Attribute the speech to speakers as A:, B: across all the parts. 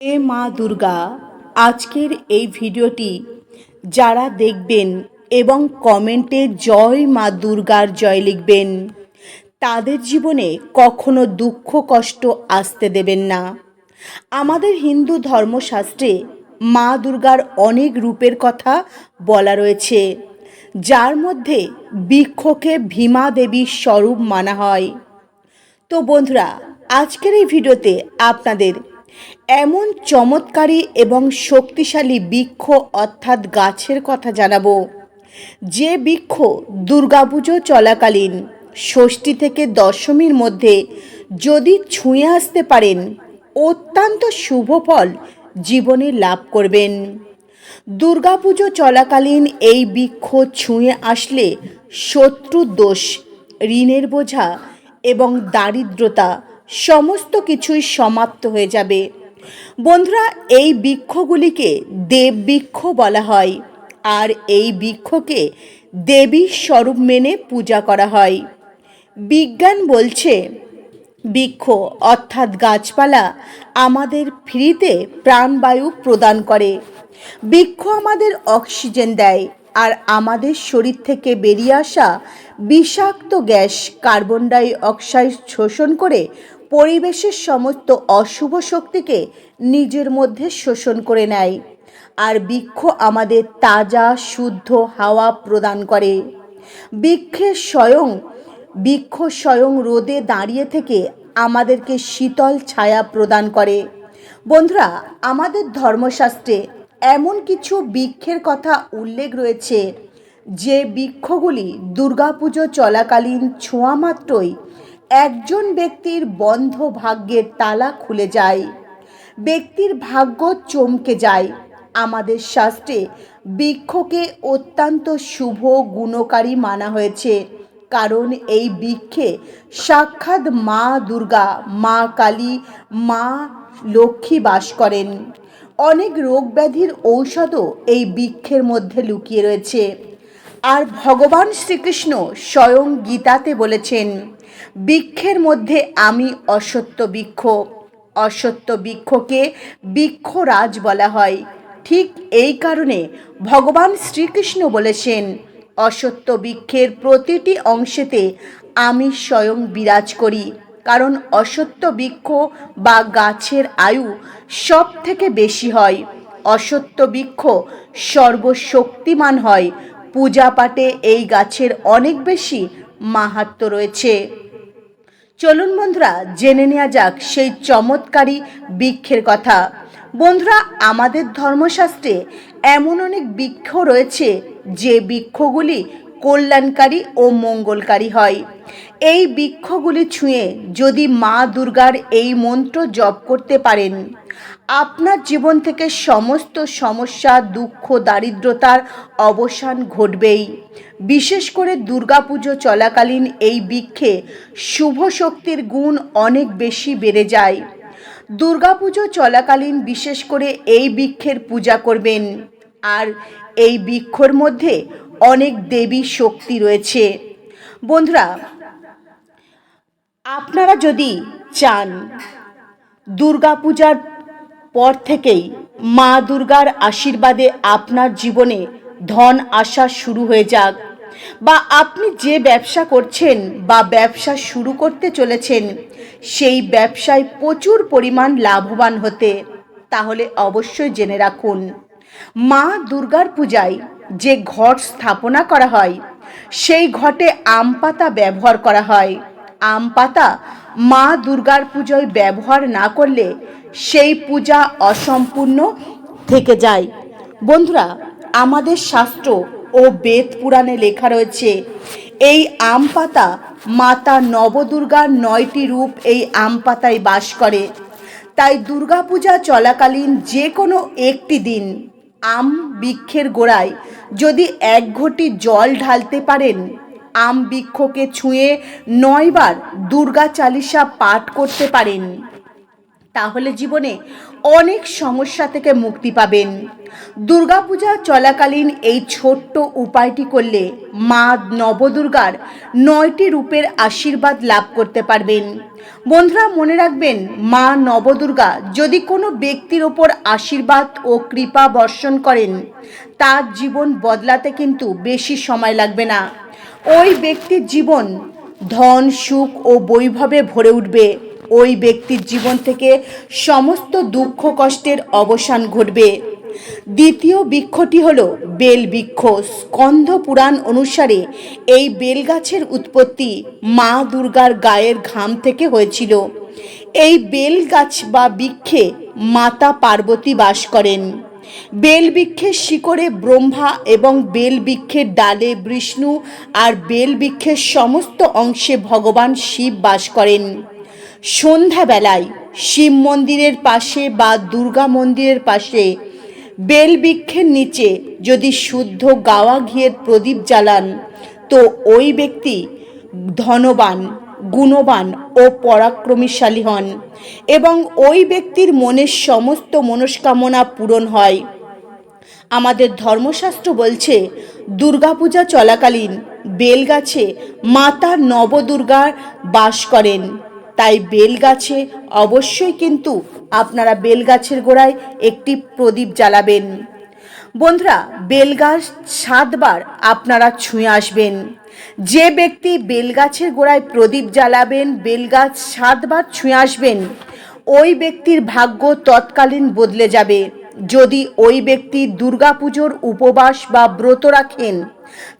A: হে মা দুর্গা, আজকের এই ভিডিওটি যারা দেখবেন এবং কমেন্টে জয় মা দুর্গার জয় লিখবেন, তাদের জীবনে কখনো দুঃখ কষ্ট আসতে দেবেন না। আমাদের হিন্দু ধর্মশাস্ত্রে মা দুর্গার অনেক রূপের কথা বলা রয়েছে, যার মধ্যে বৃক্ষকে ভীমা দেবীর স্বরূপ মানা হয়। তো বন্ধুরা, আজকের এই ভিডিওতে আপনাদের এমন চমৎকারী এবং শক্তিশালী বৃক্ষ অর্থাৎ গাছের কথা জানাব। যে বৃক্ষ দুর্গাপুজো চলাকালীন ষষ্ঠী থেকে দশমীর মধ্যে যদি ছুঁয়ে আসতে পারেন, অত্যন্ত শুভ ফল জীবনে লাভ করবেন। দুর্গাপুজো চলাকালীন এই বৃক্ষ ছুঁয়ে আসলে শত্রু দোষ, ঋণের বোঝা এবং দারিদ্রতা সমস্ত কিছুই সমাপ্ত হয়ে যাবে। বন্ধুরা, এই বৃক্ষগুলিকে দেব বৃক্ষ বলা হয়। আর এই বৃক্ষকে দেবীর স্বরূপ মেনে পূজা করা হয়। বিজ্ঞান বলছে, বৃক্ষ অর্থাৎ গাছপালা আমাদের ফ্রিতে প্রাণবায়ু প্রদান করে। বৃক্ষ আমাদের অক্সিজেন দেয় আর আমাদের শরীর থেকে বেরিয়ে আসা বিষাক্ত গ্যাস কার্বন ডাই অক্সাইড শোষণ করে পরিবেশের সমস্ত অশুভ শক্তিকে নিজের মধ্যে শোষণ করে নেয় আর বৃক্ষ আমাদের তাজা, শুদ্ধ হাওয়া প্রদান করে। বৃক্ষের স্বয়ং, বৃক্ষ স্বয়ং রোদে দাঁড়িয়ে থেকে আমাদেরকে শীতল ছায়া প্রদান করে। বন্ধুরা, আমাদের ধর্মশাস্ত্রে এমন কিছু বৃক্ষের কথা উল্লেখ রয়েছে, যে বৃক্ষগুলি দুর্গাপুজো চলাকালীন ছোঁয়া মাত্রই একজন ব্যক্তির বন্ধ ভাগ্যের তালা খুলে যায়। ব্যক্তির ভাগ্য চমকে যায়। আমাদের শাস্ত্রে বৃক্ষকে অত্যন্ত শুভ গুণকারী মানা হয়েছে। কারণ এই বৃক্ষে সাক্ষাৎ মা দুর্গা, মা কালী, মা লক্ষ্মী বাস করেন। অনেক রোগ ব্যাধির ঔষধও এই বৃক্ষের মধ্যে লুকিয়ে রয়েছে। আর ভগবান শ্রীকৃষ্ণ স্বয়ং গীতাতে বলেছেন বৃক্ষের মধ্যে আমি অসত্য বৃক্ষ। অসত্য বৃক্ষকে বৃক্ষরাজ বলা হয়। ঠিক এই কারণে ভগবান শ্রীকৃষ্ণ বলেছেন, অসত্য বৃক্ষের প্রতিটি অংশেতে আমি স্বয়ং বিরাজ করি, কারণ অসত্য বৃক্ষ বা গাছের আয়ু সব থেকে বেশি হয়। অসত্য বৃক্ষ সর্বশক্তিমান হয়। পূজা পাঠে এই গাছের অনেক বেশি মাহাত্ম রয়েছে। চলুন বন্ধুরা, জেনে নেওয়া যাক সেই চমৎকারী বৃক্ষের কথা। বন্ধুরা, আমাদের ধর্মশাস্ত্রে এমন অনেক বৃক্ষ রয়েছে যে বৃক্ষগুলি কল্যাণকারী ও মঙ্গলকারী হয়। এই বৃক্ষগুলি ছুঁয়ে যদি মা দুর্গার এই মন্ত্র জপ করতে পারেন, আপনার জীবন থেকে সমস্ত সমস্যা, দুঃখ, দারিদ্রতার অবসান ঘটবেই। বিশেষ করে দুর্গাপুজো চলাকালীন এই বৃক্ষে শুভ শক্তির গুণ অনেক বেশি বেড়ে যায়। দুর্গাপুজো চলাকালীন বিশেষ করে এই বৃক্ষের পূজা করবেন। আর এই বৃক্ষর মধ্যে অনেক দেবী শক্তি রয়েছে। বন্ধুরা আপনারা যদি চান দুর্গাপূজার পর থেকেই মা দুর্গার আশীর্বাদে আপনার জীবনে ধন আসা শুরু হয়ে যাক, বা আপনি যে ব্যবসা করছেন বা ব্যবসা শুরু করতে চলেছেন, সেই ব্যবসায় প্রচুর পরিমাণ লাভবান হতে তাহলে অবশ্যই জেনে রাখুন, মা দুর্গার পূজায় যে ঘট স্থাপনা করা হয়, সেই ঘটে আম পাতা ব্যবহার করা হয়। আম পাতা মা দুর্গার পুজোয় ব্যবহার না করলে সেই পূজা অসম্পূর্ণ থেকে যায়। বন্ধুরা, আমাদের শাস্ত্র ও বেদ পুরাণে লেখা রয়েছে, এই আম পাতা মাতা নবদুর্গার নয়টি রূপ এই আম পাতায় বাস করে। তাই দুর্গাপূজা চলাকালীন যে কোনো একটি দিন আম বৃক্ষের গোড়ায় যদি এক ঘটি জল ঢালতে পারেন আম বৃক্ষকে ছুঁয়ে নয়বার দুর্গা চালিসা পাঠ করতে পারেন। তাহলে জীবনে অনেক সমস্যা থেকে মুক্তি পাবেন। দুর্গাপূজা চলাকালীন এই ছোট্ট উপায়টি করলে মা নবদুর্গার নয়টি রূপের আশীর্বাদ লাভ করতে পারবেন। বন্ধুরা, মনে রাখবেন, মা নবদুর্গা যদি কোনো ব্যক্তির ওপর আশীর্বাদ ও কৃপা বর্ষণ করেন, তার জীবন বদলাতে কিন্তু বেশি সময় লাগবে না। ওই ব্যক্তির জীবন ধন, সুখ ও বৈভবে ভরে উঠবে। ওই ব্যক্তির জীবন থেকে সমস্ত দুঃখ কষ্টের অবসান ঘটবে। দ্বিতীয় বৃক্ষটি হল বেল বৃক্ষ। স্কন্ধ পুরাণ অনুসারে এই বেল গাছের উৎপত্তি মা দুর্গার গায়ের ঘাম থেকে হয়েছিল। এই বেল গাছ বা বৃক্ষে মাতা পার্বতী বাস করেন। বেল বৃক্ষের শিকড়ে ব্রহ্মা এবং বেলবৃক্ষের ডালে বিষ্ণু আর বেলবৃক্ষের সমস্ত অংশে ভগবান শিব বাস করেন। সন্ধ্যাবেলায় শিব মন্দিরের পাশে বা দুর্গা মন্দিরের পাশে বেলবৃক্ষের নিচে যদি শুদ্ধ গাওয়া ঘিয়ের প্রদীপ জ্বালান, তো ওই ব্যক্তি ধনবান। গুণবান ও পরাক্রমশালী হন এবং ওই ব্যক্তির মনের সমস্ত মনস্কামনা পূরণ হয়। আমাদের ধর্মশাস্ত্র বলছে, দুর্গাপূজা চলাকালীন বেলগাছে মাতা নবদুর্গার বাস করেন। তাই বেলগাছে অবশ্যই কিন্তু আপনারা বেলগাছের গোড়ায় একটি প্রদীপ জ্বালাবেন। বন্ধুরা, বেলগাছ সাতবার আপনারা ছুঁয়ে আসবেন। যে ব্যক্তি বেলগাছের গোড়ায় প্রদীপ জ্বালাবেন, বেলগাছ সাতবার ছুঁয়ে আসবেন, ওই ব্যক্তির ভাগ্য তৎকালীন বদলে যাবে। যদি ওই ব্যক্তি দুর্গাপুজোর উপবাস বা ব্রত রাখেন,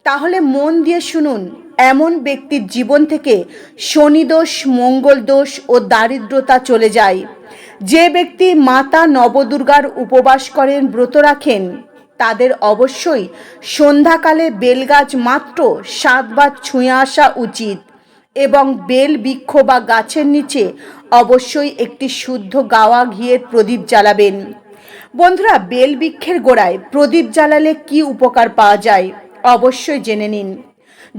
A: তাহলে মন দিয়ে শুনুন, এমন ব্যক্তির জীবন থেকে শনিদোষ মঙ্গল দোষ ও দারিদ্রতা চলে যায়। যে ব্যক্তি মাতা নবদুর্গার উপবাস করেন, ব্রত রাখেন তাদের অবশ্যই সন্ধ্যাকালে বেলগাছ মাত্র সাতবার ছুঁয়ে আসা উচিত এবং বেল বৃক্ষ বা গাছের নিচে অবশ্যই একটি শুদ্ধ গাওয়া ঘিয়ের প্রদীপ জ্বালাবেন। বন্ধুরা, বেল বৃক্ষের গোড়ায় প্রদীপ জ্বালালে কি উপকার পাওয়া যায়? অবশ্যই জেনে নিন।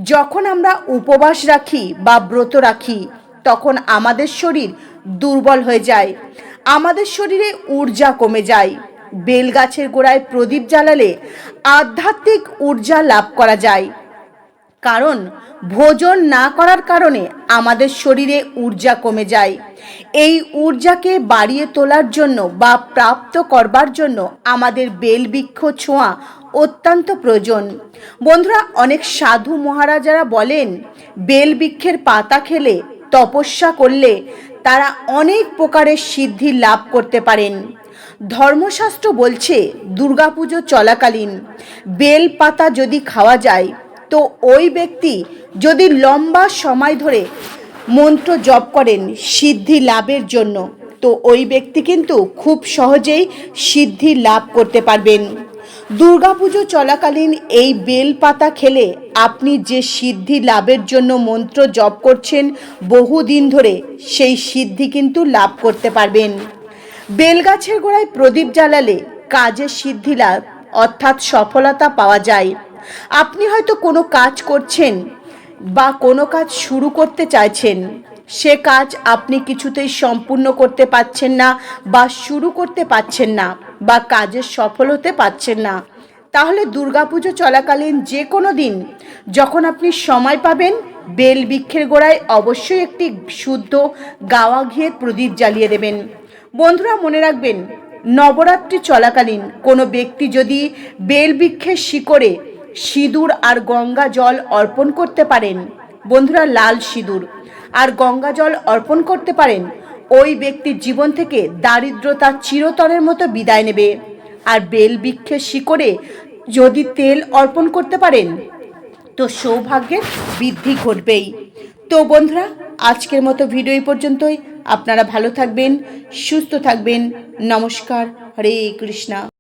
A: যখন আমরা উপবাস রাখি বা ব্রত রাখি, তখন আমাদের শরীর দুর্বল হয়ে যায়। আমাদের শরীরে ঊর্জা কমে যায়। বেল গাছের গোড়ায় প্রদীপ জ্বালালে আধ্যাত্মিক ঊর্জা লাভ করা যায়। কারণ ভোজন না করার কারণে আমাদের শরীরে ঊর্জা কমে যায়। এই ঊর্জাকে বাড়িয়ে তোলার জন্য বা প্রাপ্ত করবার জন্য আমাদের বেলবৃক্ষ ছোঁয়া অত্যন্ত প্রয়োজন। বন্ধুরা, অনেক সাধু মহারাজারা বলেন, বেলবৃক্ষের পাতা খেলে তপস্যা করলে তারা অনেক প্রকারের সিদ্ধি লাভ করতে পারেন। ধর্মশাস্ত্র বলছে, দুর্গাপুজো চলাকালীন, বেল পাতা যদি খাওয়া যায়, তো ওই ব্যক্তি যদি লম্বা সময় ধরে মন্ত্র জপ করেন সিদ্ধি লাভের জন্য, তো ওই ব্যক্তি কিন্তু খুব সহজেই সিদ্ধি লাভ করতে পারবেন। দুর্গাপুজো চলাকালীন এই বেল পাতা খেলে আপনি যে সিদ্ধি লাভের জন্য মন্ত্র জপ করছেন, বহুদিন ধরে সেই সিদ্ধি কিন্তু লাভ করতে পারবেন। বেলগাছের গোড়ায় প্রদীপ জ্বালালে কাজের সিদ্ধি লাভ, অর্থাৎ সফলতা পাওয়া যায়। আপনি হয়তো কোনো কাজ করছেন বা কোনো কাজ শুরু করতে চাইছেন। সে কাজ আপনি কিছুতেই সম্পূর্ণ করতে পারছেন না বা শুরু করতে পারছেন না বা কাজের সফল হতে পারছেন না। তাহলে দুর্গাপুজো চলাকালীন যে কোনো দিন যখন আপনি সময় পাবেন, বেল বৃক্ষের গোড়ায় অবশ্যই একটি শুদ্ধ গাওয়া ঘিয়ের প্রদীপ জ্বালিয়ে দেবেন। বন্ধুরা, মনে রাখবেন, নবরাত্রি চলাকালীন কোনো ব্যক্তি যদি বেল বৃক্ষের শিকড়ে সিঁদুর আর গঙ্গা জল অর্পণ করতে পারেন, বন্ধুরা, লাল সিঁদুর, আর গঙ্গা জল অর্পণ করতে পারেন, ওই ব্যক্তির জীবন থেকে দারিদ্রতা চিরতরের মতো বিদায় নেবে। আর বেল বৃক্ষের শিকড়ে যদি তেল অর্পণ করতে পারেন, তো সৌভাগ্যের বৃদ্ধি ঘটবেই। তো বন্ধুরা, আজকের মতো ভিডিও পর্যন্তই। আপনারা ভালো থাকবেন সুস্থ থাকবেন। নমস্কার হরে কৃষ্ণা।